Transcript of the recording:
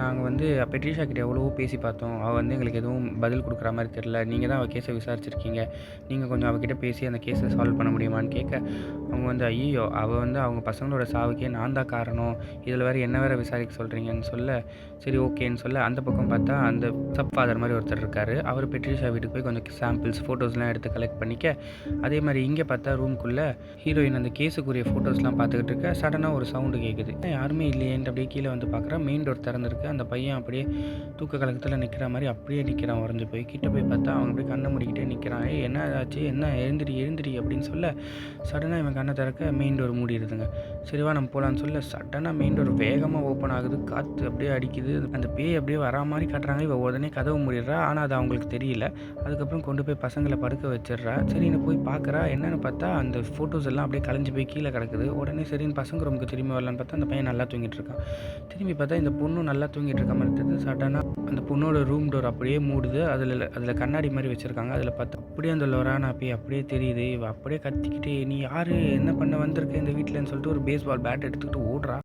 நாங்கள் வந்து பெட்ரிஷா கிட்ட எவ்வளவோ பேசி பார்த்தோம். அவள் வந்து எங்களுக்கு எதுவும் பதில் கொடுக்குற மாதிரி தெரில நீங்கள் தான் அவள் கேஸை விசாரிச்சிருக்கீங்க. நீங்கள் கொஞ்சம் அவகிட்ட பேசி அந்த கேஸை சால்வ் பண்ண முடியுமான்னு கேட்க அவங்க வந்து ஐயோ அவள் வந்து அவங்க பசங்களோட சாவுக்கே நான் தான் காரணம். இதில் வேறு என்ன வேறு விசாரிக்க சொல்கிறீங்கன்னு சொல்ல சரி ஓகேன்னு சொல்ல அந்த பக்கம் பார்த்தா அந்த சப் ஃபாதர் மாதிரி ஒருத்தர் இருக்கார். அவர் பெட்ரிஷா வீட்டுக்கு போய் கொஞ்சம் சாம்பிள்ஸ் ஃபோட்டோஸ்லாம் எடுத்து கலெக்ட் பண்ணிக்க. அதே மாதிரி இங்கே பார்த்தா ரூம்குள்ளே ஹீரோயின் அந்த கேஸுக்குரிய ஃபோட்டோஸ்லாம் பார்த்துக்கிட்டு இருக்க சடனாக ஒரு சவுண்டு கேட்குது யாருமே இல்லையேன்ட்டு அப்படியே கீழே வந்து பார்க்குறா மெயின் டோர் திறந்துருக்கு. அந்த பையன் அப்படியே தூக்க கலக்கத்தில் நிற்கிற மாதிரி அப்படியே நிற்கிறான் உறைஞ்சு போய். கிட்ட போய் பார்த்தா அவன் அப்படியே கண்ணை மூடிக்கிட்டே நிற்கிறான் ஏ என்ன ஆச்சு? என்ன? எழுந்திரி எழுந்திரி அப்படின்னு சொல்ல சடனாக இவன் கண்ணை திறக்க மெயின் டோர் மூடிடுதுங்க. சரிவா நம்ம போகலான்னு சொல்ல சடனாக மெயின் டோர் வேகமாக ஓப்பன் ஆகுது. காற்று அப்படியே அடிக்குது. அந்த பேய் அப்படியே வரா மாதிரி காட்டுறாங்க. இவள் உடனே கதவு மூடிடுறா. ஆனால் அது அவங்களுக்கு தெரியல. அதுக்கப்புறம் கொண்டு போய் பசங்களை படுக்க வச்சிடுறா. சரின்னு போய் பார்க்குறா என்னென்னு பார்த்தா அந்த ஃபோட்டோஸ் எல்லாம் அப்படியே கலைஞ்சு போய் கீழே கிடக்குது. உடனே சரின்னு பசங்க ரூமுக்கு திரும்பி வரலான்னு பார்த்தா அந்த பையன் நல்லா தூங்கிட்டு இருக்கான். திரும்பி பார்த்தா இந்த பொண்ணும் நல்லா தூங்கிட்டு இருக்க மாதிரி சட்டனாக சடனாக அந்த பொண்ணோட ரூம் டோர் அப்படியே மூடுது. அதில் அதில் கண்ணாடி மாதிரி வச்சுருக்காங்க. அதில் பார்த்தா அப்படியே அந்த லொரானா போய் அப்படியே தெரியுது. இவள் அப்படியே கத்திக்கிட்டே நீ யார்? என்ன பண்ண வந்திருக்க? இந்த வீட்டிலன்னு சொல்லிட்டு ஒரு பேஸ்பால் பேட் எடுத்துக்கிட்டு ஓடுறா.